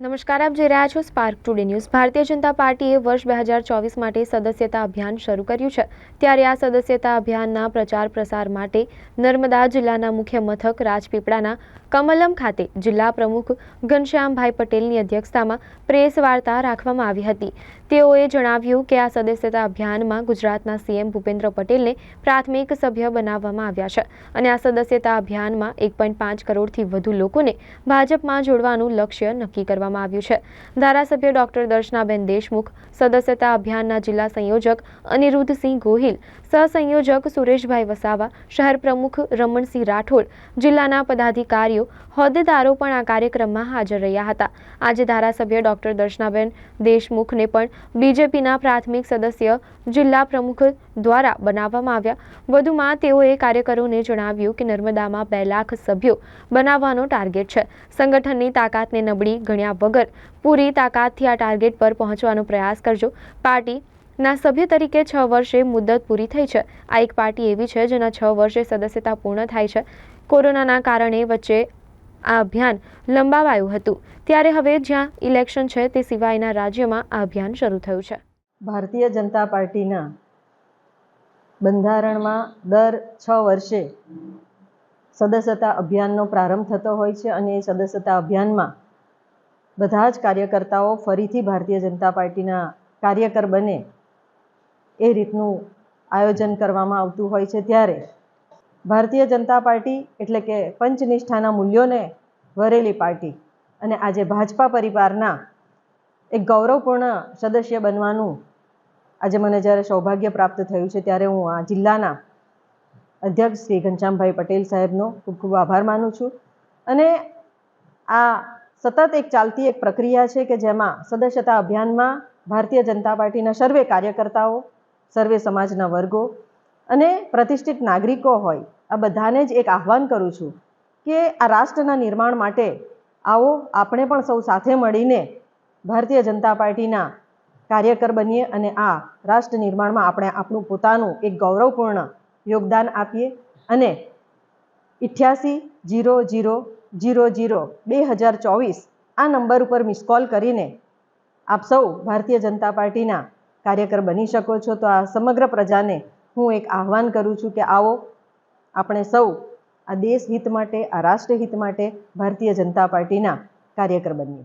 નમસ્કાર, આપ જોઈ રહ્યા છો spark today news Bharatiya Janata પાર્ટીએ વર્ષ બે હજાર ચોવીસ માટે સદસ્યતા અભિયાન શરૂ કર્યું છે. ત્યારે આ સદસ્યતા અભિયાનના પ્રચાર પ્રસાર માટે નર્મદા જિલ્લાના મુખ્ય મથક રાજપીપળાના કમલમ ખાતે જિલ્લા પ્રમુખ ઘનશ્યામભાઈ પટેલની અધ્યક્ષતામાં પ્રેસ વાર્તા રાખવામાં આવી હતી. તેઓએ જણાવ્યું કે આ સદસ્યતા અભિયાનમાં ગુજરાતના સીએમ ભૂપેન્દ્ર પટેલને પ્રાથમિક સભ્ય બનાવવામાં આવ્યા છે અને આ સદસ્યતા અભિયાનમાં એક પોઈન્ટ પાંચ કરોડથી વધુ લોકોને ભાજપમાં જોડવાનું લક્ષ્ય નક્કી કરવામાં આવ્યું છે. ધારાસભ્ય ડોક્ટર દર્શનાબેન દેશમુખ, સદસ્યતા અભિયાનના જિલ્લા સંયોજક અનિરુદ્ધસિંહ ગોહિલ, સહસંયોજક સુરેશભાઈ વસાવા, શહેર પ્રમુખ રમણસિંહ રાઠોડ, જિલ્લાના પદાધિકારીઓ હોદ્દેદારો પણ આ કાર્યક્રમમાં હાજર રહ્યા હતા. આજે ધારાસભ્ય ડોક્ટર દર્શનાબેન દેશમુખને પણ બીજેપીના પ્રાથમિક સદસ્ય જિલ્લા પ્રમુખ દ્વારા બનાવવામાં આવ્યા. વધુમાં તેઓએ કાર્યકરોને જણાવ્યું કે નર્મદામાં બે લાખ સભ્યો બનાવવાનો ટાર્ગેટ છે. સંગઠનની તાકાતને નબળી ગણ્યા વગર પૂરી તાકાતથી આ ટાર્ગેટ પર પહોંચવાનો પ્રયાસ કરજો. પાર્ટી ના સભ્ય તરીકે છ વર્ષે મુદત પૂરી થઈ છે. આ એક પાર્ટી એવી છે જેના છ વર્ષે સદસ્યતા પૂર્ણ થાય છે. કોરોનાના કારણે વચ્ચે આ અભિયાન લંબાવાયું હતું. ત્યારે હવે જ્યાં ઇલેક્શન છે તે સિવાયના રાજ્યમાં આ અભિયાન શરૂ થયું છે. ભારતીય જનતા પાર્ટીના બંધારણમાં દર છ વર્ષે સદસ્યતા અભિયાનનો પ્રારંભ થતો હોય છે અને એ સદસ્યતા અભિયાનમાં બધા જ કાર્યકર્તાઓ ફરીથી ભારતીય જનતા પાર્ટીના કાર્યકર બને એ રીતનું આયોજન કરવામાં આવતું હોય છે. ત્યારે ભારતીય જનતા પાર્ટી એટલે કે પંચનિષ્ઠાના મૂલ્યોને વરેલી પાર્ટી અને આજે ભાજપા પરિવારના એક ગૌરવપૂર્ણ સદસ્ય બનવાનું આજે મને જ્યારે સૌભાગ્ય પ્રાપ્ત થયું છે ત્યારે હું આ જિલ્લાના અધ્યક્ષ શ્રી ઘનશ્યામભાઈ પટેલ સાહેબનો ખૂબ ખૂબ આભાર માનું છું. અને આ સતત એક ચાલતી એક પ્રક્રિયા છે કે જેમાં સદસ્યતા અભિયાનમાં ભારતીય જનતા પાર્ટીના સર્વે કાર્યકર્તાઓ, સર્વે સમાજના વર્ગો અને પ્રતિષ્ઠિત નાગરિકો હોય, આ બધાને જ એક આહ્વાન કરું છું કે આ રાષ્ટ્રના નિર્માણ માટે આવો આપણે પણ સૌ સાથે મળીને ભારતીય જનતા પાર્ટીના કાર્યકર બનીએ અને આ રાષ્ટ્ર નિર્માણમાં આપણે આપણું પોતાનું એક ગૌરવપૂર્ણ યોગદાન આપીએ અને ઇઠ્યાસી જીરો જીરો જીરો જીરો બે હજાર ચોવીસ આ નંબર ઉપર મિસ કોલ કરીને આપ સૌ ભારતીય જનતા પાર્ટીના કાર્યકર બની શકો છો. તો આ સમગ્ર પ્રજાને હું એક આહ્વાન કરું છું કે આવો આપણે સૌ આ દેશ હિત માટે, આ રાષ્ટ્ર હિત માટે ભારતીય જનતા પાર્ટીના કાર્યકર બનીએ.